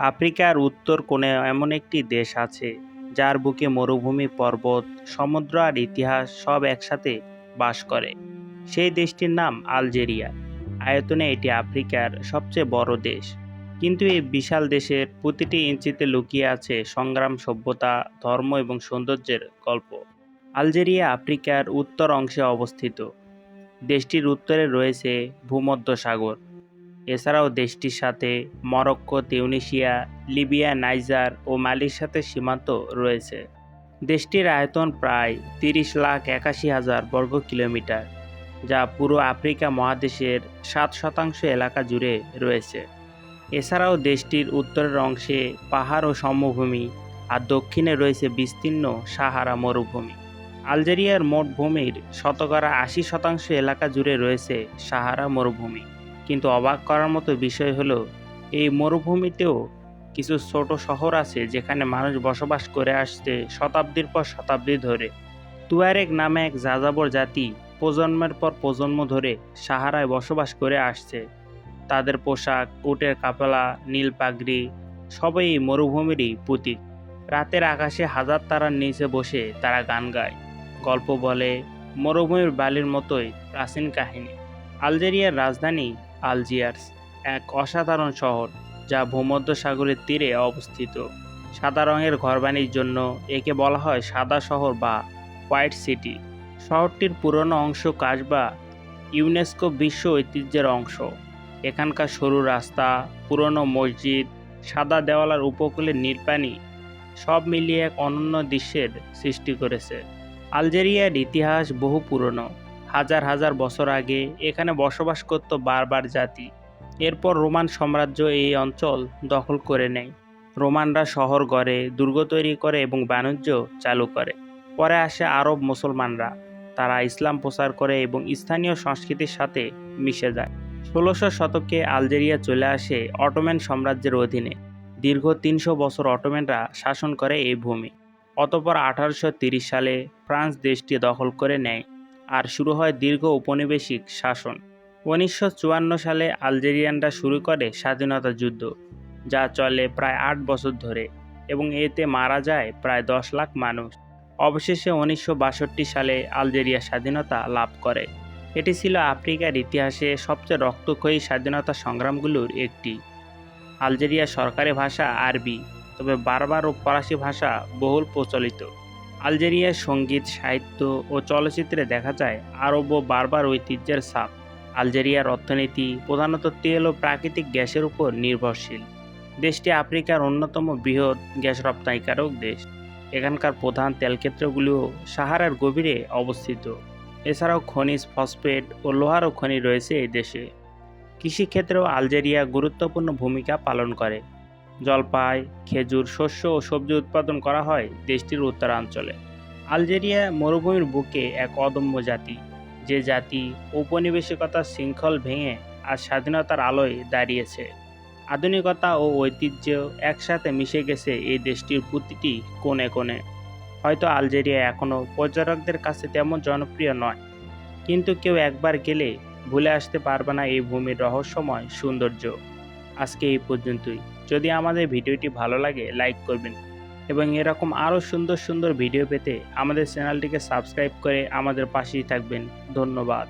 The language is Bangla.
আফ্রিকার উত্তর কোণে এমন একটি দেশ আছে, যার বুকে মরুভূমি, পর্বত, সমুদ্র আর ইতিহাস সব একসাথে বাস করে। সেই দেশটির নাম আলজেরিয়া। আয়তনে এটি আফ্রিকার সবচেয়ে বড় দেশ। কিন্তু এই বিশাল দেশের প্রতিটি ইঞ্চিতে লুকিয়ে আছে সংগ্রাম, সভ্যতা, ধর্ম এবং সৌন্দর্যের গল্প। আলজেরিয়া আফ্রিকার উত্তর অংশে অবস্থিত। দেশটির উত্তরে রয়েছে ভূমধ্যসাগর। এছাড়াও দেশটির সাথে মরক্কো তিউনিশিয়া লিবিয়া, নাইজার ও মালির সাথে সীমান্ত রয়েছে। দেশটির আয়তন প্রায় তিরিশ লাখ একাশি হাজার বর্গ কিলোমিটার, যা পুরো আফ্রিকা মহাদেশের সাত শতাংশ এলাকা জুড়ে রয়েছে। এছাড়াও দেশটির উত্তরের অংশে পাহাড় ও সমভূমি আর দক্ষিণে রয়েছে বিস্তীর্ণ সাহারা মরুভূমি। আলজেরিয়ার মোট ভূমির শতকরা আশি শতাংশ এলাকা জুড়ে রয়েছে সাহারা মরুভূমি। কিন্তু অবাক করার মতো বিষয় হলো, এই মরুভূমিতেও কিছু ছোট শহর আছে যেখানে মানুষ বসবাস করে আসছে শতাব্দীর পর শতাব্দী ধরে। তুয়ারেক নামে এক যাযাবর জাতি প্রজন্মের পর প্রজন্ম ধরে সাহারায় বসবাস করে আসছে। তাদের পোশাক, উটের কাপলা, নীল পাগড়ি সবই এই মরুভূমিরই প্রতীক। রাতের আকাশে হাজার তারার নিচে বসে তারা গান গায়। গল্প বলে, মরুভূমির বালির মতোই প্রাচীন কাহিনী। আলজেরিয়ার রাজধানী আলজিয়ার্স, এক অসাধারণ শহর যা ভূমধ্যসাগরের তীরে অবস্থিত। সাদা রঙের ঘরবানির জন্য একে বলা হয় সাদা শহর বা হোয়াইট সিটি। শহরটির পুরনো অংশ কাজবা ইউনেস্কো বিশ্ব ঐতিহ্যের অংশ। এখানকার সরু রাস্তা, পুরনো মসজিদ, সাদা দেওয়ালার উপকূলের নীলপানি সব মিলিয়ে এক অনন্য দৃশ্যের সৃষ্টি করেছে। আলজেরিয়ার ইতিহাস বহু পুরনো। হাজার হাজার বছর আগে এখানে বসবাস করত বারবার জাতি। এরপর রোমান সাম্রাজ্য এই অঞ্চল দখল করে নেয়। রোমানরা শহর গড়ে, দুর্গ তৈরি করে এবং বাণিজ্য চালু করে। পরে আসে আরব মুসলমানরা। তারা ইসলাম প্রচার করে এবং স্থানীয় সংস্কৃতির সাথে মিশে যায়। ষোলোশো শতকে আলজেরিয়া চলে আসে অটোম্যান সাম্রাজ্যের অধীনে। দীর্ঘ তিনশো বছর অটোম্যানরা শাসন করে এই ভূমি। অতপর আঠারোশো সালে ফ্রান্স দেশটি দখল করে নেয়। আর শুরু হয় দীর্ঘ উপনিবেশিক শাসন। উনিশশো চুয়ান্ন সালে আলজেরিয়ানরা শুরু করে স্বাধীনতা যুদ্ধ, যা চলে প্রায় আট বছর ধরে এবং এতে মারা যায় প্রায় দশ লাখ মানুষ। অবশেষে উনিশশো বাষট্টি সালে আলজেরিয়া স্বাধীনতা লাভ করে। এটি ছিল আফ্রিকার ইতিহাসে সবচেয়ে রক্তক্ষয়ী স্বাধীনতা সংগ্রামগুলোর একটি। আলজেরিয়ার সরকারি ভাষা আরবি, তবে বারবার ও ফরাসি ভাষা বহুল প্রচলিত। আলজেরিয়ার সংগীত, সাহিত্য ও চলচ্চিত্রে দেখা যায় আরব ও বারবার ঐতিহ্যের ছাপ। আলজেরিয়ার অর্থনীতি প্রধানত তেল ও প্রাকৃতিক গ্যাসের উপর নির্ভরশীল। দেশটি আফ্রিকার অন্যতম বৃহৎ গ্যাস রপ্তানিকারক দেশ। এখানকার প্রধান তেলক্ষেত্রগুলিও সাহারার গভীরে অবস্থিত। এছাড়াও খনিজ, ফসফেট ও লোহারও খনি রয়েছে এই দেশে। কৃষিক্ষেত্রেও আলজেরিয়া গুরুত্বপূর্ণ ভূমিকা পালন করে। জলপাই, খেজুর, শস্য ও সবজি উৎপাদন করা হয় দেশটির উত্তরাঞ্চলে। আলজেরিয়া মরুভূমির বুকে এক অদম্য জাতি। যে জাতি ঔপনিবেশিকতার শৃঙ্খল ভেঙে আর স্বাধীনতার আলোয় দাঁড়িয়েছে। আধুনিকতা ও ঐতিহ্য একসাথে মিশে গেছে এই দেশটির প্রতিটি কোণে কোণে। হয়তো আলজেরিয়া এখনও পর্যটকদের কাছে তেমন জনপ্রিয় নয়, কিন্তু কেউ একবার গেলে ভুলে আসতে পারবে না এই ভূমির রহস্যময় সৌন্দর্য। আজকে এই পর্যন্তই। যদি আমাদের ভিডিওটি ভালো লাগে, লাইক করবেন এবং এরকম আরও সুন্দর সুন্দর ভিডিও পেতে আমাদের চ্যানেলটিকে সাবস্ক্রাইব করে আমাদের পাশেই থাকবেন। ধন্যবাদ।